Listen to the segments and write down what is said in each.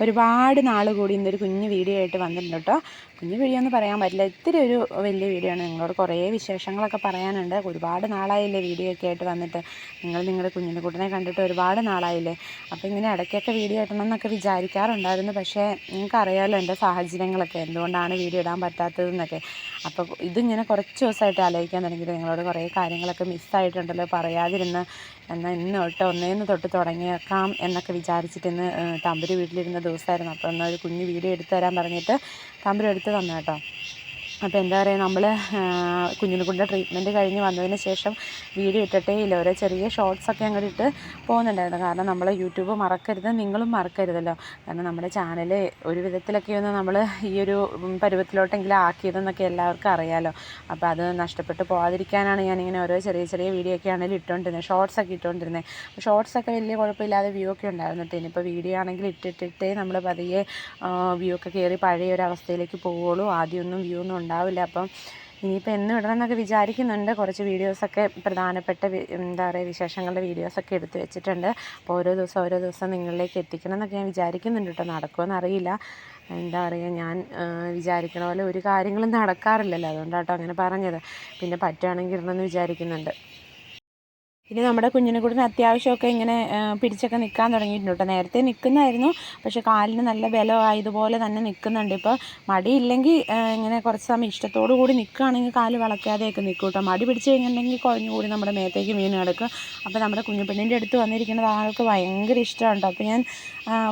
ഒരുപാട് നാൾ കൂടി ഇന്നൊരു കുഞ്ഞു വീഡിയോ ആയിട്ട് വന്നിട്ടുണ്ട് കേട്ടോ. കുഞ്ഞു വീഡിയോ എന്ന് പറയാൻ പറ്റില്ല ഇത്തിരി ഒരു വലിയ വീഡിയോ ആണ്. നിങ്ങളോട് കുറേ വിശേഷങ്ങളൊക്കെ പറയാനുണ്ട്. ഒരുപാട് നാളായില്ലേ വീഡിയോ ഒക്കെ ആയിട്ട് വന്നിട്ട്. നിങ്ങൾ നിങ്ങളുടെ കുഞ്ഞിന്റെ കൂട്ടനെ കണ്ടിട്ട് ഒരുപാട് നാളായില്ലേ. അപ്പോൾ ഇങ്ങനെ ഇടയ്ക്കൊക്കെ വീഡിയോ ഇടണം എന്നൊക്കെ വിചാരിക്കാറുണ്ടായിരുന്നു. പക്ഷേ നിങ്ങൾക്ക് അറിയാമല്ലോ എന്റെ സാഹചര്യങ്ങളൊക്കെ എന്തുകൊണ്ടാണ് വീഡിയോ ഇടാൻ പറ്റാത്തതെന്നൊക്കെ അപ്പോൾ ഇതിങ്ങനെ കുറച്ച് ദിവസമായിട്ട് ആലോചിക്കാൻ തുടങ്ങിയിട്ട് നിങ്ങളോട് കുറേ കാര്യങ്ങളൊക്കെ മിസ്സായിട്ടുണ്ടല്ലോ പറയാതിരുന്ന് എന്നാൽ ഇന്ന് തൊട്ട് ഒന്നേന്ന് തൊട്ട് തുടങ്ങിയേക്കാം എന്നൊക്കെ വിചാരിച്ചിട്ട് ഇന്ന് ഏഹ്, തമ്പുരു വീട്ടിലിരുന്ന ദിവസമായിരുന്നു. അപ്പോൾ എന്നാൽ ഒരു കുഞ്ഞ് വീഡിയോ എടുത്ത് തരാൻ പറഞ്ഞിട്ട് തമ്പുരു എടുത്ത് തന്നു കേട്ടോ. അപ്പോൾ എന്താ പറയുക നമ്മൾ കുഞ്ഞിനെക്കുട്ടിന്റെ ട്രീറ്റ്മെന്റ് കഴിഞ്ഞ് വന്നതിന് ശേഷം വീഡിയോ ഇട്ടിട്ടേ ഇല്ല. ഓരോ ചെറിയ ഷോർട്സൊക്കെ അങ്ങോട്ട് ഇട്ട് പോകുന്നുണ്ടായിരുന്നു. കാരണം നമ്മൾ യൂട്യൂബ് മറക്കരുത് നിങ്ങളും മറക്കരുതല്ലോ. കാരണം നമ്മുടെ ചാനൽ ഒരു വിധത്തിലൊക്കെ ഒന്ന് നമ്മൾ ഈ ഒരു പരുവത്തിലോട്ടെങ്കിലും ആക്കിയതെന്നൊക്കെ എല്ലാവർക്കും അറിയാമല്ലോ അപ്പോൾ അത് നഷ്ടപ്പെട്ട് പോകാതിരിക്കാനാണ് ഞാനിങ്ങനെ ഓരോ ചെറിയ ചെറിയ വീഡിയോ ഒക്കെ ആണെങ്കിലും ഇട്ടുകൊണ്ടിരുന്നത് ഷോർട്സ് ഒക്കെ ഇട്ടുകൊണ്ടിരുന്നത് ഷോർട്സ് ഒക്കെ വലിയ കുഴപ്പമില്ലാതെ വ്യൂ ഒക്കെ ഉണ്ടായിരുന്നു കേട്ടോ. ഇനിയിപ്പോൾ വീഡിയോ ആണെങ്കിൽ ഇട്ടിട്ടിട്ടേ നമ്മൾ പതിയെ വ്യൂ ഒക്കെ കയറി പഴയ ഒരു അവസ്ഥയിലേക്ക് പോവുള്ളൂ ആദ്യമൊന്നും വ്യൂ ഒന്നും ഉണ്ടാവില്ല. അപ്പം ഇനിയിപ്പോൾ എന്നും ഇടണം എന്നൊക്കെ വിചാരിക്കുന്നുണ്ട്. കുറച്ച് വീഡിയോസൊക്കെ പ്രധാനപ്പെട്ട എന്താ പറയുക വിശേഷങ്ങളുടെ വീഡിയോസൊക്കെ എടുത്ത് വെച്ചിട്ടുണ്ട്. അപ്പോൾ ഓരോ ദിവസം ഓരോ ദിവസം നിങ്ങളിലേക്ക് എത്തിക്കണം എന്നൊക്കെ ഞാൻ വിചാരിക്കുന്നുണ്ട് കേട്ടോ. നടക്കുമെന്ന് അറിയില്ല. എന്താ പറയുക ഞാൻ വിചാരിക്കണ പോലെ ഒരു കാര്യങ്ങളും നടക്കാറില്ലല്ലോ. അതുകൊണ്ടാട്ടോ അങ്ങനെ പറഞ്ഞത്. പിന്നെ പറ്റുകയാണെങ്കിൽ ഇടണമെന്ന് വിചാരിക്കുന്നുണ്ട്. ഇനി നമ്മുടെ കുഞ്ഞിനെ കൂടി അത്യാവശ്യമൊക്കെ ഇങ്ങനെ പിടിച്ചൊക്കെ നിൽക്കാൻ തുടങ്ങിയിട്ടുണ്ട് കേട്ടോ. നേരത്തെ നിൽക്കുന്നായിരുന്നു പക്ഷേ കാലിന് നല്ല ബലമായതുപോലെ തന്നെ നിൽക്കുന്നുണ്ട് ഇപ്പോൾ മടിയില്ലെങ്കിൽ ഇങ്ങനെ കുറച്ച് സമയം ഇഷ്ടത്തോടു കൂടി നിൽക്കുകയാണെങ്കിൽ കാൽ വളയ്ക്കാതെയൊക്കെ നിൽക്കും കേട്ടോ. മടി പിടിച്ച് കഴിഞ്ഞിട്ടുണ്ടെങ്കിൽ കുഴഞ്ഞു കൂടി നമ്മുടെ മേത്തേക്ക് വീണ് കിടക്കും. അപ്പോൾ നമ്മുടെ കുഞ്ഞു പെണ്ണിന്റെ അടുത്ത് വന്നിരിക്കുന്നത് ആൾക്ക് ഭയങ്കര ഇഷ്ടമാണ് കേട്ടോ. അപ്പോൾ ഞാൻ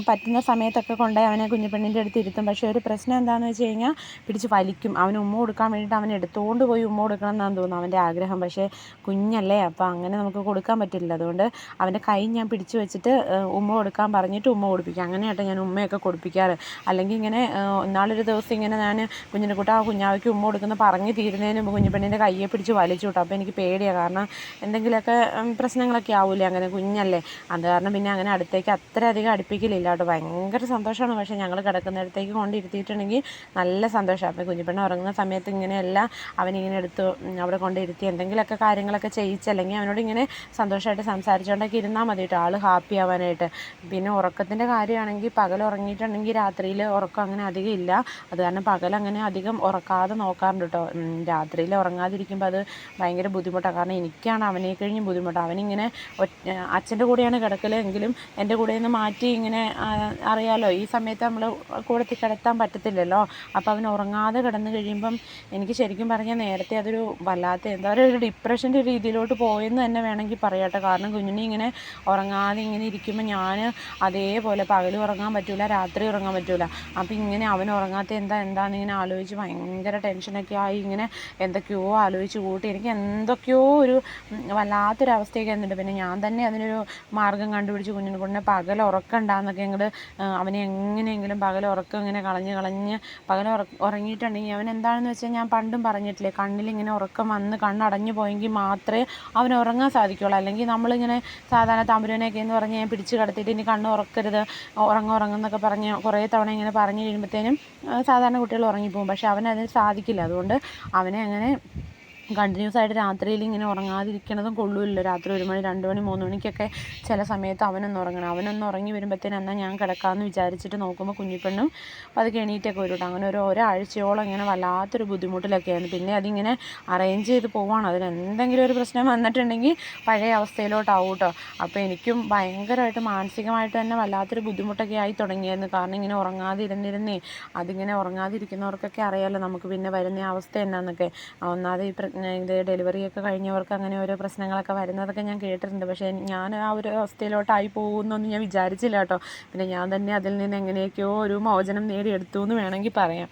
പറ്റുന്ന സമയത്തൊക്കെ കൊണ്ടുപോയി അവനെ കുഞ്ഞു പെണ്ണിന്റെ അടുത്ത് ഇരുത്തും. പക്ഷേ ഒരു പ്രശ്നം എന്താണെന്ന് വെച്ച് കഴിഞ്ഞാൽ പിടിച്ച് വലിക്കും. അവന് ഉമ്മ കൊടുക്കാൻ വേണ്ടിയിട്ട് അവൻ എടുത്തുകൊണ്ട് പോയി ഉമ്മ കൊടുക്കണം എന്നാണ് തോന്നുന്നു അവന്റെ ആഗ്രഹം. പക്ഷേ കുഞ്ഞല്ലേ അപ്പോൾ അങ്ങനെ നമുക്ക് കൊടുക്കാൻ പറ്റില്ല. അതുകൊണ്ട് അവന്റെ കൈ ഞാൻ പിടിച്ച് വെച്ചിട്ട് ഉമ്മ കൊടുക്കാൻ പറഞ്ഞിട്ട് ഉമ്മ കൊടുപ്പിക്കും. അങ്ങനെയാട്ടോ ഞാൻ ഉമ്മയൊക്കെ കൊടുപ്പിക്കാറ്. അല്ലെങ്കിൽ ഇങ്ങനെ നാളൊരു ദിവസം ഇങ്ങനെ ഞാൻ കുഞ്ഞിനെ കൂട്ട ആ കുഞ്ഞാവയ്ക്ക് ഉമ്മ കൊടുക്കുന്ന പറഞ്ഞ് തീരുന്നതിന് മുമ്പ് കുഞ്ഞു പെണ്ണിന്റെ കയ്യെ പിടിച്ച് വലിച്ചു വിട്ടു. അപ്പോൾ എനിക്ക് പേടിയാണ് കാരണം എന്തെങ്കിലുമൊക്കെ പ്രശ്നങ്ങളൊക്കെ ആവൂലേ അങ്ങനെ കുഞ്ഞല്ലേ. അത് കാരണം പിന്നെ അങ്ങനെ അടുത്തേക്ക് അത്ര അധികം അടുപ്പിക്കലില്ല കേട്ടോ. ഭയങ്കര സന്തോഷമാണ്. പക്ഷേ ഞങ്ങൾ കിടക്കുന്നിടത്തേക്ക് കൊണ്ടിരുത്തിയിട്ടുണ്ടെങ്കിൽ നല്ല സന്തോഷമാണ് അപ്പോൾ കുഞ്ഞുപെണ്ണ് ഉറങ്ങുന്ന സമയത്ത് ഇങ്ങനെയല്ല അവനിങ്ങനെ എടുത്തു അവിടെ കൊണ്ടിരുത്തി എന്തെങ്കിലുമൊക്കെ കാര്യങ്ങളൊക്കെ ചെയ്യിച്ച് അല്ലെങ്കിൽ അവനോട് ഇങ്ങനെ സന്തോഷമായിട്ട് സംസാരിച്ചുകൊണ്ടൊക്കെ ഇരുന്നാൽ മതി കേട്ടോ ആൾ ഹാപ്പി ആവാനായിട്ട്. പിന്നെ ഉറക്കത്തിന്റെ കാര്യമാണെങ്കിൽ പകൽ ഉറങ്ങിയിട്ടുണ്ടെങ്കിൽ രാത്രിയിൽ ഉറക്കം അങ്ങനെ അധികം ഇല്ല. അത് കാരണം പകൽ അങ്ങനെ അധികം ഉറക്കാതെ നോക്കാറുണ്ട് കേട്ടോ രാത്രിയിൽ ഉറങ്ങാതിരിക്കുമ്പോൾ അത് ഭയങ്കര ബുദ്ധിമുട്ടാണ് കാരണം എനിക്കാണ് അവനെ കഴിഞ്ഞ് ബുദ്ധിമുട്ട്. അവനിങ്ങനെ അച്ഛന്റെ കൂടെയാണ് കിടക്കൽ എങ്കിലും എന്റെ കൂടെ നിന്ന് മാറ്റി ഇങ്ങനെ അറിയാലോ. ഈ സമയത്ത് നമ്മൾ കൂടെ കിടത്താൻ പറ്റത്തില്ലല്ലോ. അപ്പോൾ അവൻ ഉറങ്ങാതെ കിടന്നു കഴിയുമ്പം എനിക്ക് ശരിക്കും പറഞ്ഞാൽ നേരത്തെ അതൊരു വല്ലാത്ത എന്താ പറയുക ഒരു ഡിപ്രഷന്റെ രീതിയിലോട്ട് പോയെന്ന് തന്നെ വേണമെങ്കിൽ പറയട്ടെ. കാരണം കുഞ്ഞിനെ ഇങ്ങനെ ഉറങ്ങാതെ ഇങ്ങനെ ഇരിക്കുമ്പോൾ ഞാൻ അതേപോലെ പകൽ ഉറങ്ങാൻ പറ്റൂല രാത്രി ഉറങ്ങാൻ പറ്റൂല. അപ്പോൾ ഇങ്ങനെ അവൻ ഉറങ്ങാത്ത എന്താ എന്താന്ന് ഇങ്ങനെ ആലോചിച്ച് ഭയങ്കര ടെൻഷനൊക്കെ ആയി ഇങ്ങനെ എന്തൊക്കെയോ ആലോചിച്ച് കൂട്ടി. എനിക്ക് എന്തൊക്കെയോ ഒരു വല്ലാത്തൊരവസ്ഥയൊക്കെ വന്നിട്ട് പിന്നെ ഞാൻ തന്നെ അതിനൊരു മാർഗം കണ്ടുപിടിച്ച് കുഞ്ഞിനെ കൊണ്ട് പകൽ ഉറക്കണ്ടാന്നൊക്കെ ഞങ്ങൾ അവനെ എങ്ങനെയെങ്കിലും പകൽ ഉറക്കം ഇങ്ങനെ കളഞ്ഞ് കളഞ്ഞ് പകൽ ഉറ ഉറങ്ങിയിട്ടുണ്ടെങ്കിൽ അവൻ എന്താണെന്ന് വെച്ചാൽ ഞാൻ പണ്ടും പറഞ്ഞിട്ടില്ലേ കണ്ണിലിങ്ങനെ ഉറക്കം വന്ന് കണ്ണടഞ്ഞു പോയെങ്കിൽ മാത്രമേ അവൻ ഉറങ്ങാൻ സാധിക്കുള്ളൂ അല്ലെങ്കിൽ നമ്മളിങ്ങനെ സാധാരണ തമ്പുരനെയൊക്കെ എന്ന് പറഞ്ഞ് ഞാൻ പിടിച്ച് കിടത്തിയിട്ട് ഇനി കണ്ണ് ഉറക്കരുത് ഉറങ്ങ ഉറങ്ങുന്നൊക്കെ പറഞ്ഞ് കുറേ തവണ ഇങ്ങനെ പറഞ്ഞു കഴിയുമ്പോഴത്തേനും സാധാരണ കുട്ടികൾ ഉറങ്ങിപ്പോകും. പക്ഷേ അവനതിന് സാധിക്കില്ല. അതുകൊണ്ട് അവനെ അങ്ങനെ കണ്ടിന്യൂസ് ആയിട്ട് രാത്രിയിൽ ഇങ്ങനെ ഉറങ്ങാതിരിക്കണതും കൊള്ളൂല്ലോ രാത്രി ഒരു മണി രണ്ട് മണി മൂന്ന് മണിക്കൊക്കെ ചില സമയത്ത് അവനൊന്ന് ഉറങ്ങണം. അവനൊന്ന് ഉറങ്ങി വരുമ്പോഴത്തേനും എന്നാൽ ഞാൻ കിടക്കാമെന്ന് വിചാരിച്ചിട്ട് നോക്കുമ്പോൾ കുഞ്ഞിപ്പെണ്ണും പതുക്കെ എണീറ്റൊക്കെ വരും അങ്ങനെ ഒരു ഒരാഴ്ചയോളം ഇങ്ങനെ വല്ലാത്തൊരു ബുദ്ധിമുട്ടിലൊക്കെയാണ് പിന്നെ അതിങ്ങനെ അറേഞ്ച് ചെയ്ത് പോവാണ്. അതിന് എന്തെങ്കിലും ഒരു പ്രശ്നം വന്നിട്ടുണ്ടെങ്കിൽ പഴയ അവസ്ഥയിലോട്ടാവും കേട്ടോ അപ്പോൾ എനിക്കും ഭയങ്കരമായിട്ട് മാനസികമായിട്ട് തന്നെ വല്ലാത്തൊരു ബുദ്ധിമുട്ടൊക്കെ ആയി തുടങ്ങിയായിരുന്നു. കാരണം ഇങ്ങനെ ഉറങ്ങാതെ ഇരുന്നിരുന്നേ അതിങ്ങനെ ഉറങ്ങാതിരിക്കുന്നവർക്കൊക്കെ അറിയാമല്ലോ നമുക്ക് പിന്നെ വരുന്ന അവസ്ഥ എന്നാന്നൊക്കെ. ഒന്നാതെ ഈ ഇത് ഡെലിവറിയൊക്കെ കഴിഞ്ഞവർക്ക് അങ്ങനെ ഓരോ പ്രശ്നങ്ങളൊക്കെ വരുന്നതൊക്കെ ഞാൻ കേട്ടിട്ടുണ്ട്. പക്ഷേ ഞാൻ ആ ഒരു അവസ്ഥയിലോട്ടായി പോകുമെന്നൊന്നും ഞാൻ വിചാരിച്ചില്ല കേട്ടോ. പിന്നെ ഞാൻ തന്നെ അതിൽ നിന്ന് എങ്ങനെയൊക്കെയോ ഒരു മോചനം നേടിയെടുത്തു എന്ന് വേണമെങ്കിൽ പറയാം.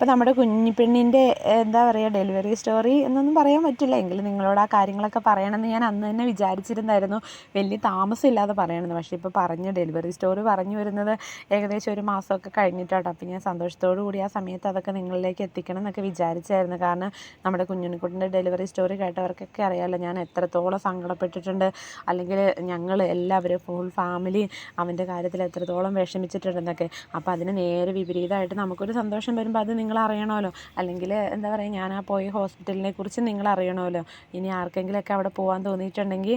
അപ്പോൾ നമ്മുടെ കുഞ്ഞിപ്പെണ്ണിന്റെ എന്താ പറയുക ഡെലിവറി സ്റ്റോറി എന്നൊന്നും പറയാൻ പറ്റില്ല. എങ്കിലും നിങ്ങളോട് ആ കാര്യങ്ങളൊക്കെ പറയണമെന്ന് ഞാൻ അന്ന് തന്നെ വിചാരിച്ചിരുന്നായിരുന്നു. വലിയ താമസമില്ലാതെ പറയണമെന്ന്. പക്ഷേ ഇപ്പോൾ പറഞ്ഞ് ഡെലിവറി സ്റ്റോറി പറഞ്ഞു വരുന്നത് ഏകദേശം ഒരു മാസമൊക്കെ കഴിഞ്ഞിട്ടാട്ടോ അപ്പോൾ ഞാൻ സന്തോഷത്തോടു കൂടി ആ സമയത്ത് അതൊക്കെ നിങ്ങളിലേക്ക് എത്തിക്കണം എന്നൊക്കെ വിചാരിച്ചായിരുന്നു. കാരണം നമ്മുടെ കുഞ്ഞുണ്ണിക്കുട്ടിന്റെ ഡെലിവറി സ്റ്റോറി കേട്ടവർക്കൊക്കെ അറിയാമല്ലോ ഞാൻ എത്രത്തോളം സങ്കടപ്പെട്ടിട്ടുണ്ട്. അല്ലെങ്കിൽ ഞങ്ങൾ എല്ലാവരും ഫുൾ ഫാമിലി അവന്റെ കാര്യത്തിൽ എത്രത്തോളം വിഷമിച്ചിട്ടുണ്ടെന്നൊക്കെ. അപ്പോൾ അതിന് നേരെ വിപരീതമായിട്ട് നമുക്കൊരു സന്തോഷം വരുമ്പോൾ അത് അത് നിങ്ങൾ അറിയണമല്ലോ അല്ലെങ്കിൽ എന്താ പറയുക ഞാൻ ആ പോയ ഹോസ്പിറ്റലിനെ കുറിച്ച് നിങ്ങൾ അറിയണമല്ലോ ഇനി ആർക്കെങ്കിലുമൊക്കെ അവിടെ പോകാൻ തോന്നിയിട്ടുണ്ടെങ്കിൽ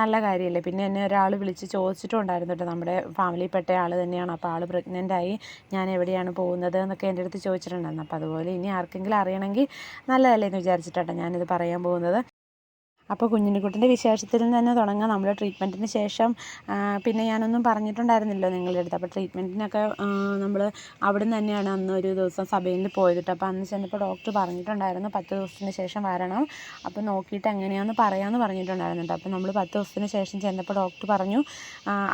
നല്ല കാര്യമല്ലേ. പിന്നെ എന്നെ ഒരാൾ വിളിച്ച് ചോദിച്ചിട്ടുണ്ടായിരുന്നു കേട്ടോ. നമ്മുടെ ഫാമിലിയിൽപ്പെട്ട ആൾ തന്നെയാണ്. അപ്പോൾ ആൾ പ്രഗ്നന്റ് ആയി. ഞാൻ എവിടെയാണ് പോകുന്നത് എന്നൊക്കെ എന്റെ അടുത്ത് ചോദിച്ചിട്ടുണ്ടായിരുന്നു. അപ്പോൾ അതുപോലെ ഇനി ആർക്കെങ്കിലും അറിയണമെങ്കിൽ നല്ലതല്ലേ എന്ന് വിചാരിച്ചിട്ടാണ് ഞാനിത് പറയാൻ പോകുന്നത്. അപ്പോൾ കുഞ്ഞിനെക്കുട്ടിന്റെ വിശേഷത്തിൽ തന്നെ തുടങ്ങാം. നമ്മൾ ട്രീറ്റ്മെന്റിന് ശേഷം പിന്നെ ഞാനൊന്നും പറഞ്ഞിട്ടുണ്ടായിരുന്നില്ലോ നിങ്ങളുടെ അടുത്ത്. അപ്പോൾ ട്രീറ്റ്മെന്റിനൊക്കെ നമ്മൾ അവിടെ നിന്ന് തന്നെയാണ് അന്ന് ഒരു ദിവസം സഭയിൽ പോയത്. കേട്ടോ അപ്പോൾ അന്ന് ചെന്നപ്പോൾ ഡോക്ടർ പറഞ്ഞിട്ടുണ്ടായിരുന്നു പത്ത് ദിവസത്തിന് ശേഷം വരണം. അപ്പോൾ നോക്കിയിട്ട് എങ്ങനെയാണെന്ന് പറയാമെന്ന് പറഞ്ഞിട്ടുണ്ടായിരുന്നു അപ്പോൾ നമ്മൾ പത്ത് ദിവസത്തിന് ശേഷം ചെന്നപ്പോൾ ഡോക്ടർ പറഞ്ഞു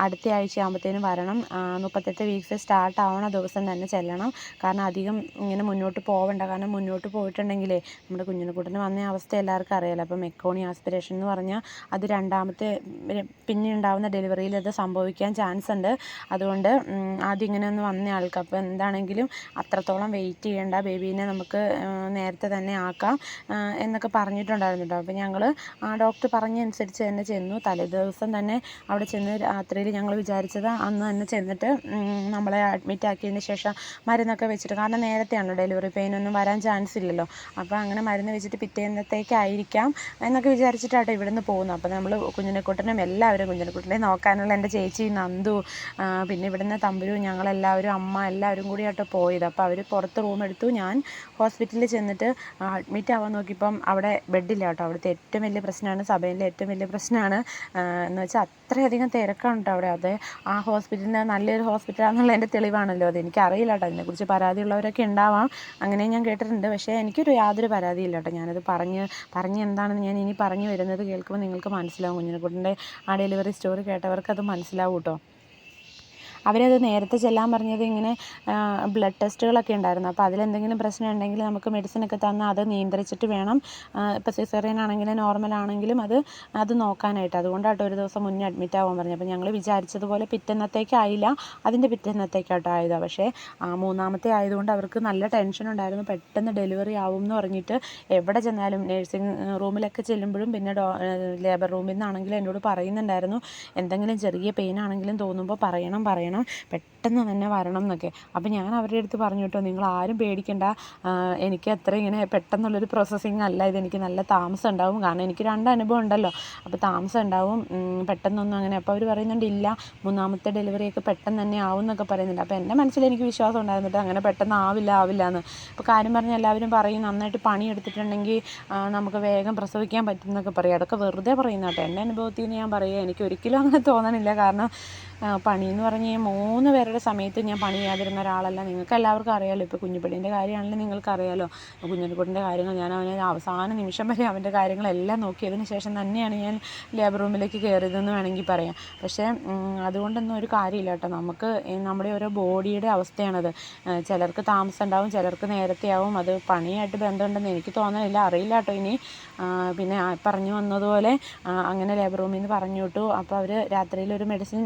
അടുത്ത ആഴ്ച ആകുമ്പോഴത്തേനും വരണം മുപ്പത്തെട്ട് വീക്സ് സ്റ്റാർട്ട് ആവണ ദിവസം തന്നെ ചെല്ലണം. കാരണം അധികം ഇങ്ങനെ മുന്നോട്ട് പോവണ്ട. കാരണം മുന്നോട്ട് പോയിട്ടുണ്ടെങ്കിലേ നമ്മുടെ കുഞ്ഞിനെക്കുട്ടിന് വന്ന അവസ്ഥ എല്ലാവർക്കും അറിയാലോ. അപ്പോൾ മെക്കോണി ആസ്പിരേഷൻ എന്ന് പറഞ്ഞാൽ അത് രണ്ടാമത്തെ പിന്നെ ഉണ്ടാവുന്ന ഡെലിവറിയിൽ അത് സംഭവിക്കാൻ ചാൻസ് ഉണ്ട്. അതുകൊണ്ട് ആദ്യം ഇങ്ങനെ ഒന്ന് വന്ന ആൾക്ക്. അപ്പോൾ എന്താണെങ്കിലും അത്രത്തോളം വെയിറ്റ് ചെയ്യേണ്ട ബേബീനെ നമുക്ക് നേരത്തെ തന്നെ ആക്കാം എന്നൊക്കെ പറഞ്ഞിട്ടുണ്ടായിരുന്നു അപ്പോൾ ഞങ്ങൾ ആ ഡോക്ടർ പറഞ്ഞ അനുസരിച്ച് തന്നെ ചെന്നു. തലേദിവസം തന്നെ അവിടെ ചെന്ന് രാത്രിയിൽ ഞങ്ങൾ വിചാരിച്ചത് അന്ന് തന്നെ ചെന്നിട്ട് നമ്മളെ അഡ്മിറ്റ് ആക്കിയതിന് ശേഷം മരുന്നൊക്കെ വെച്ചിട്ട്. കാരണം നേരത്തെയാണല്ലോ ഡെലിവറി പെയിൻ ഒന്നും വരാൻ ചാൻസ് ഇല്ലല്ലോ. അപ്പോൾ അങ്ങനെ മരുന്ന് വെച്ചിട്ട് പിറ്റേന്നത്തേക്കായിരിക്കാം എന്നൊക്കെ വിചാരിച്ചിട്ടാട്ടോ ഇവിടുന്ന് പോകുന്നത്. അപ്പോൾ നമ്മൾ കുഞ്ഞിനെക്കുട്ടനും എല്ലാവരും കുഞ്ഞിനെക്കുട്ടനെ നോക്കാനുള്ള എന്റെ ചേച്ചി നന്ദു പിന്നെ ഇവിടുന്ന് തമ്പുരു ഞങ്ങളെല്ലാവരും അമ്മ എല്ലാവരും കൂടി ആട്ടോ പോയത്. അപ്പോൾ അവർ പുറത്ത് റൂം എടുത്തു. ഞാൻ ഹോസ്പിറ്റലിൽ ചെന്നിട്ട് അഡ്മിറ്റ് ആവാൻ നോക്കിയപ്പം അവിടെ ബെഡില്ല കേട്ടോ. അവിടുത്തെ ഏറ്റവും വലിയ പ്രശ്നമാണ് സഭയിലെ ഏറ്റവും വലിയ പ്രശ്നമാണ്. എന്ന് വെച്ചാൽ അത്രയധികം തിരക്കാണ് കേട്ടോ അവിടെ. അത് ആ ഹോസ്പിറ്റലിന് നല്ലൊരു ഹോസ്പിറ്റലാണെന്നുള്ളതിന്റെ തെളിവാണല്ലോ. അത് എനിക്കറിയില്ല കേട്ടോ. അതിനെക്കുറിച്ച് പരാതിയുള്ളവരൊക്കെ ഉണ്ടാവാം. അങ്ങനെ ഞാൻ കേട്ടിട്ടുണ്ട്. പക്ഷേ എനിക്കൊരു യാതൊരു പരാതിയില്ല കേട്ടോ. ഞാനത് പറഞ്ഞ് പറഞ്ഞ് എന്താണെന്ന് ഞാൻ ഇനി പറഞ്ഞു വരുന്നത് കേൾക്കുമ്പോൾ നിങ്ങൾക്ക് മനസ്സിലാവും കുഞ്ഞിനെക്കുട്ടിന്റെ ആ ഡെലിവറി സ്റ്റോറി കേട്ടവർക്ക് അത് മനസ്സിലാവും കേട്ടോ അവരത് നേരത്തെ ചെല്ലാൻ പറഞ്ഞത് ഇങ്ങനെ ബ്ലഡ് ടെസ്റ്റുകളൊക്കെ ഉണ്ടായിരുന്നു. അപ്പോൾ അതിലെന്തെങ്കിലും പ്രശ്നം ഉണ്ടെങ്കിൽ നമുക്ക് മെഡിസിനൊക്കെ തന്ന് അത് നിയന്ത്രിച്ചിട്ട് വേണം. ഇപ്പോൾ സിസേറിയൻ ആണെങ്കിലും നോർമൽ ആണെങ്കിലും അത് അത് നോക്കാനായിട്ട്. അതുകൊണ്ടാട്ടോ ഒരു ദിവസം മുന്നേ അഡ്മിറ്റ് ആവാൻ പറഞ്ഞത്. അപ്പോൾ ഞങ്ങൾ വിചാരിച്ചതുപോലെ പിറ്റന്നത്തേക്കായില്ല അതിന്റെ പിറ്റന്നത്തേക്കാട്ടോ ആയതാണ് പക്ഷേ മൂന്നാമത്തെ ആയതുകൊണ്ട് അവർക്ക് നല്ല ടെൻഷൻ ഉണ്ടായിരുന്നു. പെട്ടെന്ന് ഡെലിവറി ആവും എന്ന് പറഞ്ഞിട്ട് എവിടെ ചെന്നാലും നേഴ്സിംഗ് റൂമിലൊക്കെ ചെല്ലുമ്പോഴും പിന്നെ ഡോ ലേബർ റൂമിൽ നിന്നാണെങ്കിലും എന്നോട് പറയുന്നുണ്ടായിരുന്നു. എന്തെങ്കിലും ചെറിയ പെയിൻ ആണെങ്കിലും തോന്നുമ്പോൾ പറയണം പറയണം പെട്ടെന്ന് തന്നെ വരണം എന്നൊക്കെ. അപ്പോൾ ഞാൻ അവരുടെ അടുത്ത് പറഞ്ഞു കേട്ടോ നിങ്ങൾ ആരും പേടിക്കണ്ട എനിക്ക് അത്ര ഇങ്ങനെ പെട്ടെന്നുള്ളൊരു പ്രോസസ്സിങ് അല്ല. ഇതെനിക്ക് നല്ല താമസം ഉണ്ടാവും. കാരണം എനിക്ക് രണ്ട് അനുഭവം ഉണ്ടല്ലോ. അപ്പോൾ താമസം ഉണ്ടാവും. പെട്ടെന്നൊന്നും അങ്ങനെ. അപ്പോൾ അവർ പറയുന്നുണ്ട് ഇല്ല. മൂന്നാമത്തെ ഡെലിവറിയൊക്കെ പെട്ടെന്ന് തന്നെ ആവും എന്നൊക്കെ പറയുന്നുണ്ട്. അപ്പോൾ എന്റെ മനസ്സിൽ എനിക്ക് വിശ്വാസം ഉണ്ടായിരുന്നിട്ട് അങ്ങനെ പെട്ടെന്ന് ആവില്ല ആവില്ല എന്ന്. അപ്പോൾ കാര്യം പറഞ്ഞാൽ എല്ലാവരും പറയും നന്നായിട്ട് പണി എടുത്തിട്ടുണ്ടെങ്കിൽ നമുക്ക് വേഗം പ്രസവിക്കാൻ പറ്റും എന്നൊക്കെ പറയും. അതൊക്കെ വെറുതെ പറയുന്ന കേട്ടോ. എന്റെ അനുഭവത്തിൽ നിന്ന് ഞാൻ പറയുക എനിക്ക് ഒരിക്കലും അങ്ങനെ തോന്നണില്ല. കാരണം ആ, പണി എന്ന് പറഞ്ഞ് മൂന്ന് പേരുടെ സമയത്ത് ഞാൻ പണി ചെയ്യാതിരുന്ന ഒരാളല്ല. നിങ്ങൾക്ക് എല്ലാവർക്കും അറിയാമല്ലോ ഇപ്പോൾ കുഞ്ഞുപെണ്ണിന്റെ കാര്യമാണെങ്കിലും നിങ്ങൾക്ക് അറിയാമല്ലോ കുഞ്ഞിനെക്കുട്ടിന്റെ കാര്യങ്ങൾ ഞാൻ അവനെ അവസാന നിമിഷം വരെ അവന്റെ കാര്യങ്ങളെല്ലാം നോക്കിയതിന് ശേഷം തന്നെയാണ് ഞാൻ ലേബർ റൂമിലേക്ക് കയറിയതെന്ന് വേണമെങ്കിൽ പറയാം. പക്ഷേ അതുകൊണ്ടൊന്നും ഒരു കാര്യമില്ല കേട്ടോ. നമുക്ക് നമ്മുടെ ഓരോ ബോഡിയുടെ അവസ്ഥയാണത്. ചിലർക്ക് താമസം ഉണ്ടാവും ചിലർക്ക് നേരത്തെ ആവും അത് പണിയായിട്ട് ബന്ധമുണ്ടെന്ന് എനിക്ക് തോന്നണില്ല. അറിയില്ല കേട്ടോ ഇനി. പിന്നെ പറഞ്ഞു വന്നതുപോലെ അങ്ങനെ ലേബർ റൂമിൽ നിന്ന് പറഞ്ഞു വിട്ടു. അപ്പോൾ അവർ രാത്രിയിൽ ഒരു മെഡിസിൻ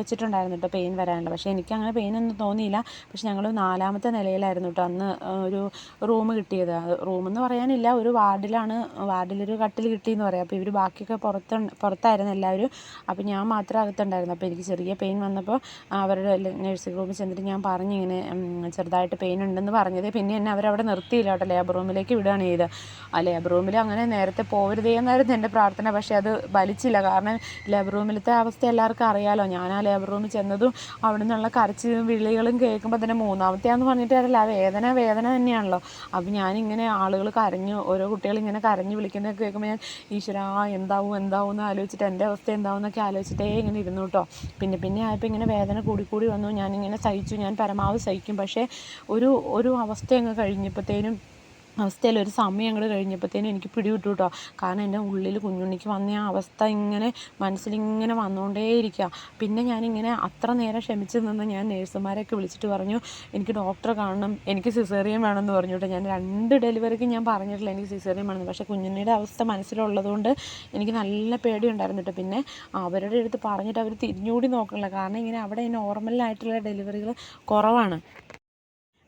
വെച്ചിട്ടുണ്ടായിരുന്നു കേട്ടോ പെയിൻ വരാനുള്ള പക്ഷേ എനിക്ക് അങ്ങനെ പെയിൻ ഒന്നും തോന്നിയില്ല. പക്ഷേ ഞങ്ങൾ നാലാമത്തെ നിലയിലായിരുന്നു കേട്ടോ അന്ന് ഒരു റൂം കിട്ടിയത്. റൂം എന്ന് പറയാനില്ല ഒരു വാർഡിലാണ് വാർഡിലൊരു കട്ടിൽ കിട്ടിയെന്ന് പറയാം. അപ്പോൾ ഇവർ ബാക്കിയൊക്കെ പുറത്ത് പുറത്തായിരുന്നു എല്ലാവരും. അപ്പോൾ ഞാൻ മാത്രം അകത്തുണ്ടായിരുന്നു. അപ്പോൾ എനിക്ക് ചെറിയ പെയിൻ വന്നപ്പോൾ അവരുടെ നഴ്സിംഗ് റൂമിൽ ചെന്നിട്ട് ഞാൻ പറഞ്ഞു ഇങ്ങനെ ചെറുതായിട്ട് പെയിൻ ഉണ്ടെന്ന് പറഞ്ഞത്. പിന്നെ എന്നെ അവരവിടെ നിർത്തിയില്ല കേട്ടോ ലേബർ റൂമിലേക്ക് വിടുകയാണ് ചെയ്തത്. ആ ലേബർ റൂമിൽ അങ്ങനെ നേരത്തെ പോകരുതേ എന്നായിരുന്നു എന്റെ പ്രാർത്ഥന. പക്ഷേ അത് ഫലിച്ചില്ല. കാരണം ലേബർ റൂമിലത്തെ അവസ്ഥ എല്ലാവർക്കും അറിയാലോ. ഞാൻ ആ ലേബർ റൂമിൽ ചെന്നതും അവിടെ നിന്നുള്ള കരച്ചിലും വിളികളും കേൾക്കുമ്പോൾ തന്നെ മൂന്നാമത്തെയാന്ന് പറഞ്ഞിട്ട് അറിയില്ല ആ വേദന വേദന തന്നെയാണല്ലോ. അപ്പം ഞാനിങ്ങനെ ആളുകൾ കരഞ്ഞു ഓരോ കുട്ടികൾ ഇങ്ങനെ കരഞ്ഞു വിളിക്കുന്നതൊക്കെ കേൾക്കുമ്പോൾ ഞാൻ ഈശ്വര എന്താവും എന്താവും എന്ന് ആലോചിച്ചിട്ട് എന്റെ അവസ്ഥ എന്താവും എന്നൊക്കെ ആലോചിച്ചിട്ടേ ഇങ്ങനെ ഇരുന്നു കേട്ടോ. പിന്നെ പിന്നെ ആയപ്പോൾ ഇങ്ങനെ വേദന കൂടി കൂടി വന്നു. ഞാനിങ്ങനെ സഹിച്ചു. ഞാൻ പരമാവധി സഹിക്കും. പക്ഷേ ഒരു ഒരു അവസ്ഥ അങ്ങ് കഴിഞ്ഞപ്പോഴത്തേനും അവസ്ഥയിൽ ഒരു സമയം അങ്ങോട്ട് കഴിഞ്ഞപ്പോഴത്തേനും എനിക്ക് പിടിവിട്ടു കേട്ടോ കാരണം എന്റെ ഉള്ളിൽ കുഞ്ഞുണ്ണിക്ക് വന്ന ആ അവസ്ഥ ഇങ്ങനെ മനസ്സിലിങ്ങനെ വന്നുകൊണ്ടേയിരിക്കുക പിന്നെ ഞാനിങ്ങനെ അത്ര നേരം ക്ഷമിച്ച് നിന്ന് ഞാൻ നേഴ്സുമാരെയൊക്കെ വിളിച്ചിട്ട് പറഞ്ഞു എനിക്ക് ഡോക്ടറെ കാണണം എനിക്ക് സിസേറിയൻ വേണമെന്ന് പറഞ്ഞു കേട്ടോ ഞാൻ രണ്ട് ഡെലിവറിക്ക് ഞാൻ പറഞ്ഞിട്ടില്ല എനിക്ക് സിസേറിയൻ വേണമെന്ന്. പക്ഷേ കുഞ്ഞുണ്ണിയുടെ അവസ്ഥ മനസ്സിലുള്ളതുകൊണ്ട് എനിക്ക് നല്ല പേടിയുണ്ടായിരുന്നു കേട്ടോ പിന്നെ അവരുടെ അടുത്ത് പറഞ്ഞിട്ട് അവർ തിരിഞ്ഞുകൂടി നോക്കണില്ല. കാരണം ഇങ്ങനെ അവിടെ നോർമലായിട്ടുള്ള ഡെലിവറികൾ കുറവാണ്.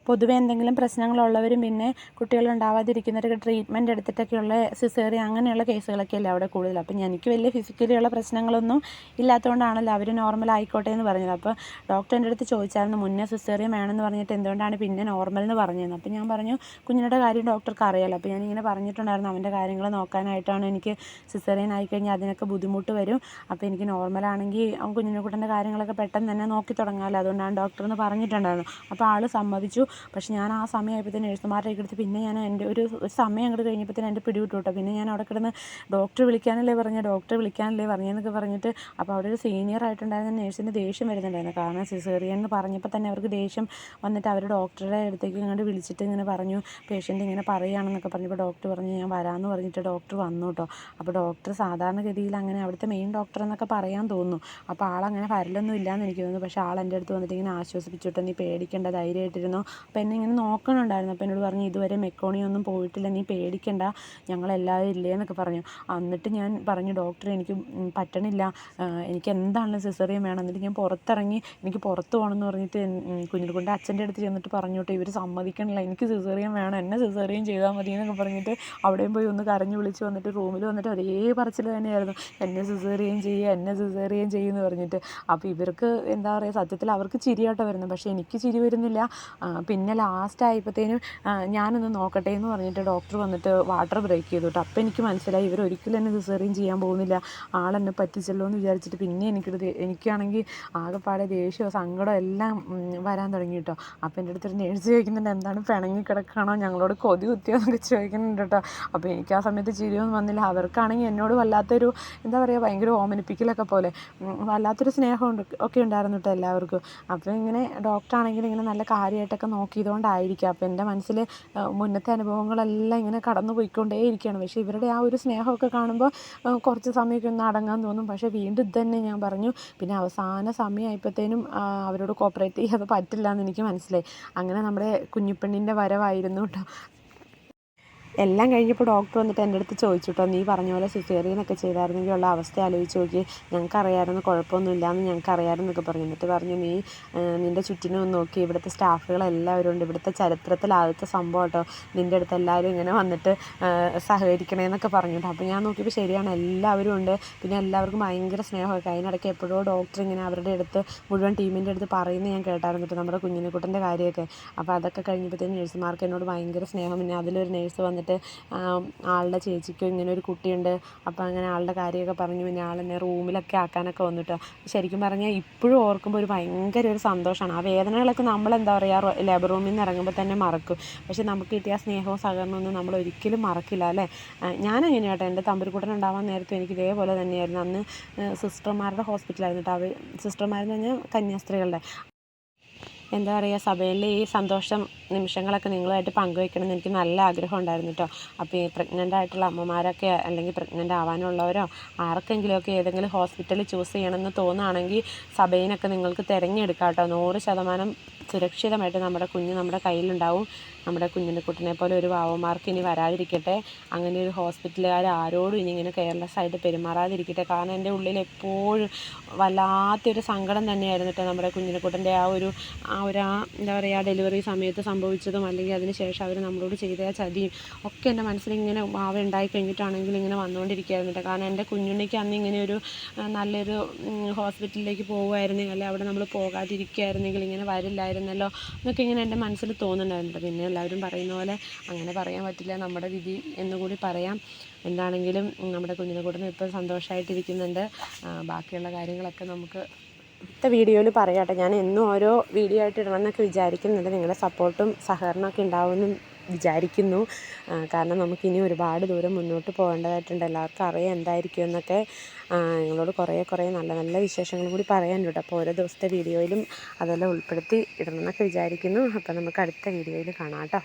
പൊതുവെ എന്തെങ്കിലും പ്രശ്നങ്ങളുള്ളവരും പിന്നെ കുട്ടികളുണ്ടാവാതിരിക്കുന്നവരൊക്കെ ട്രീറ്റ്മെന്റ് എടുത്തിട്ടൊക്കെയുള്ള സിസേറിയ അങ്ങനെയുള്ള കേസുകളൊക്കെയല്ലേ അവിടെ കൂടുതൽ. അപ്പം എനിക്ക് വലിയ ഫിസിക്കലിയുള്ള പ്രശ്നങ്ങളൊന്നും ഇല്ലാത്തതുകൊണ്ടാണല്ലോ അവർ നോർമൽ ആയിക്കോട്ടെ എന്ന് പറഞ്ഞത്. അപ്പോൾ ഡോക്ടർ എന്റെ അടുത്ത് ചോദിച്ചായിരുന്നു മുന്നേ സിസേറിയൻ വേണമെന്ന് പറഞ്ഞിട്ട് എന്തുകൊണ്ടാണ് പിന്നെ നോർമൽ എന്ന് പറഞ്ഞത് അപ്പോൾ ഞാൻ പറഞ്ഞു കുഞ്ഞിന്റെ കാര്യം ഡോക്ടർക്ക് അറിയാമല്ലോ അപ്പോൾ ഞാനിങ്ങനെ പറഞ്ഞിട്ടുണ്ടായിരുന്നു അവന്റെ കാര്യങ്ങൾ നോക്കാനായിട്ടാണ് എനിക്ക് സിസേറിയൻ ആയിക്കഴിഞ്ഞാൽ അതിനൊക്കെ ബുദ്ധിമുട്ട് വരും. അപ്പോൾ എനിക്ക് നോർമലാണെങ്കിൽ കുഞ്ഞിനെ കുട്ടന്റെ കാര്യങ്ങളൊക്കെ പെട്ടെന്ന് തന്നെ നോക്കി തുടങ്ങാമല്ലോ അതുകൊണ്ടാണ് ഡോക്ടർ എന്ന് പറഞ്ഞിട്ടുണ്ടായിരുന്നു. അപ്പോൾ ആൾ സമ്മതിച്ചു. പക്ഷെ ഞാൻ ആ സമയമായപ്പോഴത്തേന് നഴ്സുമാരുടെ അടുത്ത് പിന്നെ ഞാൻ എന്റെ ഒരു സമയം അങ്ങോട്ട് കഴിഞ്ഞപ്പോഴത്തേന് എന്റെ പിടി വിട്ടു കേട്ടോ പിന്നെ ഞാൻ അവിടെ കിടന്ന് ഡോക്ടർ വിളിക്കാനല്ലേ പറഞ്ഞത് ഡോക്ടർ വിളിക്കാനല്ലേ പറഞ്ഞതെന്നൊക്കെ പറഞ്ഞിട്ട് അപ്പോൾ അവിടെ ഒരു സീനിയർ ആയിട്ടുണ്ടായിരുന്ന നേഴ്സിന് ദേഷ്യം വരുന്നുണ്ടായിരുന്നു. കാരണം സിസേറിയൻ എന്ന് പറഞ്ഞപ്പോൾ തന്നെ അവർക്ക് ദേഷ്യം വന്നിട്ട് അവർ ഡോക്ടറുടെ അടുത്തേക്ക് ഇങ്ങോട്ട് വിളിച്ചിട്ട് ഇങ്ങനെ പറഞ്ഞു പേഷ്യന്റ് ഇങ്ങനെ പറയുകയാണെന്നൊക്കെ പറഞ്ഞപ്പോൾ ഡോക്ടർ പറഞ്ഞു ഞാൻ വരാമെന്ന് പറഞ്ഞിട്ട് ഡോക്ടർ വന്നു കേട്ടോ അപ്പോൾ ഡോക്ടർ സാധാരണഗതിയിൽ അങ്ങനെ അവിടുത്തെ മെയിൻ ഡോക്ടർ എന്നൊക്കെ പറയാൻ തോന്നുന്നു. അപ്പോൾ ആളങ്ങനെ വരലൊന്നും ഇല്ലയെന്ന് എനിക്ക് തോന്നുന്നു. പക്ഷേ ആൾ എന്റെ അടുത്ത് വന്നിട്ട് ഇങ്ങനെ ആശ്വസിപ്പിച്ചിട്ട് നീ പേടിക്കേണ്ട ധൈര്യമായിട്ടിരുന്നു. അപ്പോൾ എന്നെ ഇങ്ങനെ നോക്കണുണ്ടായിരുന്നു. അപ്പോൾ എന്നോട് പറഞ്ഞു ഇതുവരെ മെക്കോണി ഒന്നും പോയിട്ടില്ല നീ പേടിക്കണ്ട. ഞങ്ങളെല്ലാവരും ഇല്ലേ എന്നൊക്കെ പറഞ്ഞു. എന്നിട്ട് ഞാൻ പറഞ്ഞു ഡോക്ടർ എനിക്ക് പറ്റണില്ല. എനിക്ക് എന്താണെങ്കിലും സിസേറിയൻ വേണം. എന്നിട്ട് ഞാൻ പുറത്തിറങ്ങി എനിക്ക് പുറത്ത് പോകണം എന്ന് പറഞ്ഞിട്ട് കുഞ്ഞിനെക്കൊണ്ട് അച്ഛന്റെ അടുത്ത് ചെന്നിട്ട് പറഞ്ഞു കേട്ടോ ഇവർ സമ്മതിക്കണില്ല. എനിക്ക് സിസേറിയൻ വേണം. എന്നെ സിസേറിയൻ ചെയ്താൽ മതി എന്നൊക്കെ പറഞ്ഞിട്ട് അവിടെയും പോയി ഒന്ന് കരഞ്ഞു വിളിച്ച് വന്നിട്ട് റൂമിൽ വന്നിട്ട് ഒരേ പറച്ചിൽ തന്നെയായിരുന്നു. എന്നെ സിസേറിയൻ ചെയ്യുക എന്നെ സിസേറിയൻ ചെയ്യുമെന്ന് പറഞ്ഞിട്ട്. അപ്പോൾ ഇവർക്ക് എന്താ പറയുക സത്യത്തിൽ അവർക്ക് ചിരിയാട്ടോ വരുന്നത് പക്ഷേ എനിക്ക് ചിരി വരുന്നില്ല. പിന്നെ ലാസ്റ്റ് ആയപ്പോഴത്തേനും ഞാനൊന്ന് നോക്കട്ടെ എന്ന് പറഞ്ഞിട്ട് ഡോക്ടർ വന്നിട്ട് വാട്ടർ ബ്രേക്ക് ചെയ്തു കേട്ടോ അപ്പോൾ എനിക്ക് മനസ്സിലായി ഇവർ ഒരിക്കലും എന്നെ സിസേറിയൻ ചെയ്യാൻ പോകുന്നില്ല. ആളെന്നെ പറ്റിച്ചല്ലോ എന്ന് വിചാരിച്ചിട്ട് പിന്നെ എനിക്കൊരു എനിക്കാണെങ്കിൽ ആകെപ്പാടെ ദേഷ്യമോ സങ്കടമോ എല്ലാം വരാൻ തുടങ്ങി കേട്ടോ അപ്പോൾ എന്റെ അടുത്തൊരു നേഴ്സ് ചോദിക്കുന്നുണ്ട് എന്താണ് പിണങ്ങി കിടക്കണോ? ഞങ്ങളോട് കൊതി കുത്തിയോ? എന്നൊക്കെ ചോദിക്കുന്നുണ്ട് കേട്ടോ അപ്പോൾ എനിക്ക് ആ സമയത്ത് ചിരിയൊന്നും വന്നില്ല. അവർക്കാണെങ്കിൽ എന്നോട് വല്ലാത്തൊരു എന്താ പറയുക ഭയങ്കര ഓമനിപ്പിക്കലൊക്കെ പോലെ വല്ലാത്തൊരു സ്നേഹമുണ്ട് ഒക്കെ ഉണ്ടായിരുന്നു കേട്ടോ എല്ലാവർക്കും. അപ്പോൾ ഇങ്ങനെ ഡോക്ടറാണെങ്കിൽ ഇങ്ങനെ നല്ല കാര്യമായിട്ടൊക്കെ നോക്കിയതുകൊണ്ടായിരിക്കാം. അപ്പോൾ എന്റെ മനസ്സിൽ മുന്നത്തെ അനുഭവങ്ങളെല്ലാം ഇങ്ങനെ കടന്നു പോയിക്കൊണ്ടേ ഇരിക്കുകയാണ്. പക്ഷേ ഇവരുടെ ആ ഒരു സ്നേഹമൊക്കെ കാണുമ്പോൾ കുറച്ച് സമയമൊക്കെ ഒന്ന് അടങ്ങാൻ തോന്നും. പക്ഷേ വീണ്ടും തന്നെ ഞാൻ പറഞ്ഞു. പിന്നെ അവസാന സമയമായപ്പോഴത്തേനും അവരോട് കോപ്പറേറ്റ് ചെയ്യാതെ പറ്റില്ല എന്ന് എനിക്ക് മനസ്സിലായി. അങ്ങനെ നമ്മുടെ കുഞ്ഞിപ്പെണ്ണിന്റെ വരവായിരുന്നു കേട്ടോ. എല്ലാം കഴിഞ്ഞപ്പോൾ ഡോക്ടർ വന്നിട്ട് എന്റെ അടുത്ത് ചോദിച്ചു കേട്ടോ നീ പറഞ്ഞ പോലെ സിസേറിയനൊക്കെ ചെയ്തായിരുന്നെങ്കിൽ ഉള്ള അവസ്ഥ ആലോചിച്ച് നോക്കി ഞങ്ങൾക്കറിയായിരുന്നു കുഴപ്പമൊന്നുമില്ലാന്ന് ഞങ്ങൾക്കറിയാമായിരുന്നു എന്നൊക്കെ പറഞ്ഞു. എന്നിട്ട് പറഞ്ഞു നീ നിന്റെ ചുറ്റിനും നോക്കി. ഇവിടുത്തെ സ്റ്റാഫുകളെല്ലാവരും ഉണ്ട്. ഇവിടുത്തെ ചരിത്രത്തിൽ ആദ്യത്തെ സംഭവം കേട്ടോ നിന്റെ അടുത്ത് എല്ലാവരും ഇങ്ങനെ വന്നിട്ട് സഹകരിക്കണേന്നൊക്കെ പറഞ്ഞു കേട്ടോ അപ്പോൾ ഞാൻ നോക്കിയപ്പോൾ ശരിയാണ് എല്ലാവരും ഉണ്ട്. പിന്നെ എല്ലാവർക്കും ഭയങ്കര സ്നേഹമൊക്കെ. അതിനിടയ്ക്ക് എപ്പോഴോ ഡോക്ടർ ഇങ്ങനെ അവരുടെ അടുത്ത് മുഴുവൻ ടീമിന്റെ അടുത്ത് പറയുന്നത് ഞാൻ കേട്ടായിരുന്നു കേട്ടോ നമ്മുടെ കുഞ്ഞിനെക്കുട്ടന്റെ കാര്യമൊക്കെ. അപ്പോൾ അതൊക്കെ കഴിഞ്ഞപ്പോഴത്തേക്കും നഴ്സുമാർക്ക് എന്നോട് ഭയങ്കര സ്നേഹം. പിന്നെ അതിലൊരു നേഴ്സ് വന്നിട്ട് ആം, ആളുടെ ചേച്ചിക്കും ഇങ്ങനെ ഒരു കുട്ടിയുണ്ട്. അപ്പോൾ അങ്ങനെ ആളുടെ കാര്യമൊക്കെ പറഞ്ഞു. പിന്നെ ആളെന്നെ റൂമിലൊക്കെ ആക്കാനൊക്കെ വന്നു കേട്ടോ ശരിക്കും പറഞ്ഞാൽ ഇപ്പോഴും ഓർക്കുമ്പോൾ ഒരു ഭയങ്കര ഒരു സന്തോഷമാണ് ആ വേദനകളൊക്കെ നമ്മൾ എന്താ പറയുക ലേബർ റൂമിൽ നിന്ന് ഇറങ്ങുമ്പോൾ തന്നെ മറക്കും. പക്ഷെ നമുക്ക് കിട്ടിയ ആ സ്നേഹവും സഹകരണമൊന്നും നമ്മൾ ഒരിക്കലും മറക്കില്ല അല്ലേ? ഞാൻ കേട്ടോ. എന്റെ തമ്പുരിക്കുട്ടൻ ഉണ്ടാവാൻ നേരത്തും എനിക്ക് ഇതേപോലെ തന്നെയായിരുന്നു. അന്ന് സിസ്റ്റർമാരുടെ ഹോസ്പിറ്റലായിരുന്നു കേട്ടോ. അവർ സിസ്റ്റർമാരെന്ന് പറഞ്ഞാൽ കന്യാസ്ത്രീകളുടെ. എന്താ പറയുക സഭയിലെ ഈ സന്തോഷം നിമിഷങ്ങളൊക്കെ നിങ്ങളുമായിട്ട് പങ്കുവെക്കണം എനിക്ക് നല്ല ആഗ്രഹം ഉണ്ടായിരുന്നു കേട്ടോ. അപ്പോൾ ഈ പ്രഗ്നന്റ് ആയിട്ടുള്ള അമ്മമാരൊക്കെ അല്ലെങ്കിൽ പ്രഗ്നന്റ് ആവാനുള്ളവരോ ആർക്കെങ്കിലുമൊക്കെ ഏതെങ്കിലും ഹോസ്പിറ്റൽ ചൂസ് ചെയ്യണമെന്ന് തോന്നുകയാണെങ്കിൽ സഭയിനൊക്കെ നിങ്ങൾക്ക് തിരഞ്ഞെടുക്കാം കേട്ടോ. നൂറ് ശതമാനം സുരക്ഷിതമായിട്ട് നമ്മുടെ കുഞ്ഞ് നമ്മുടെ കയ്യിലുണ്ടാവും. നമ്മുടെ കുഞ്ഞിന്റെ കുട്ടിനെ പോലെ ഒരു വാവന്മാർക്ക് ഇനി വരാതിരിക്കട്ടെ. അങ്ങനെ ഒരു ഹോസ്പിറ്റലുകാർ ആരോടും ഇനി ഇങ്ങനെ കെയർലെസ് ആയിട്ട് പെരുമാറാതിരിക്കട്ടെ. കാരണം എന്റെ ഉള്ളിൽ എപ്പോഴും വല്ലാത്തൊരു സങ്കടം തന്നെയായിരുന്നു കേട്ടോ നമ്മുടെ കുഞ്ഞിനെ കുട്ടന്റെ ആ ഒരു ആ ഒരു എന്താ പറയുക ഡെലിവറി സമയത്ത് സംഭവിച്ചതും അല്ലെങ്കിൽ അതിന് ശേഷം അവർ നമ്മളോട് ചെയ്ത ചതിയും ഒക്കെ എന്റെ മനസ്സിൽ ഇങ്ങനെ ആവ ഉണ്ടായി കഴിഞ്ഞിട്ടാണെങ്കിൽ ഇങ്ങനെ വന്നുകൊണ്ടിരിക്കുകയായിരുന്നു കേട്ടോ. കാരണം എന്റെ കുഞ്ഞുണ്ണിക്ക് അന്ന് ഇങ്ങനെ ഒരു നല്ലൊരു ഹോസ്പിറ്റലിലേക്ക് പോകുമായിരുന്നെങ്കിൽ അല്ലെങ്കിൽ അവിടെ നമ്മൾ പോകാതിരിക്കുകയായിരുന്നെങ്കിൽ ഇങ്ങനെ വരില്ലായിരുന്നല്ലോ എന്നൊക്കെ ഇങ്ങനെ എന്റെ മനസ്സിൽ തോന്നുന്നുണ്ടായിരുന്നു പിന്നെ എല്ലാവരും പറയുന്ന പോലെ അങ്ങനെ പറയാൻ പറ്റില്ല നമ്മുടെ വിധി എന്നുകൂടി പറയാം. എന്താണെങ്കിലും നമ്മുടെ കുഞ്ഞിനെ കൂടുന്ന ഇപ്പോൾ സന്തോഷമായിട്ടിരിക്കുന്നുണ്ട്. ബാക്കിയുള്ള കാര്യങ്ങളൊക്കെ നമുക്ക് അടുത്ത വീഡിയോയിൽ പറയാട്ടെ. ഞാൻ എന്നും ഓരോ വീഡിയോ ആയിട്ട് ഇടണമെന്നൊക്കെ വിചാരിക്കുന്നുണ്ട്. നിങ്ങളുടെ സപ്പോർട്ടും സഹകരണമൊക്കെ ഉണ്ടാവുമെന്നും വിചാരിക്കുന്നു. കാരണം നമുക്കിനി ഒരുപാട് ദൂരം മുന്നോട്ട് പോകേണ്ടതായിട്ടുണ്ട്. എല്ലാവർക്കും അറിയാം എന്തായിരിക്കും എന്നൊക്കെ. നിങ്ങളോട് കുറേ കുറേ നല്ല നല്ല വിശേഷങ്ങൾ കൂടി പറയാനുണ്ട് അപ്പോൾ ഓരോ ദിവസത്തെ വീഡിയോയിലും അതെല്ലാം ഉൾപ്പെടുത്തി ഇടണമെന്നൊക്കെ വിചാരിക്കുന്നു. അപ്പോൾ നമുക്ക് അടുത്ത വീഡിയോയിൽ കാണാം കേട്ടോ.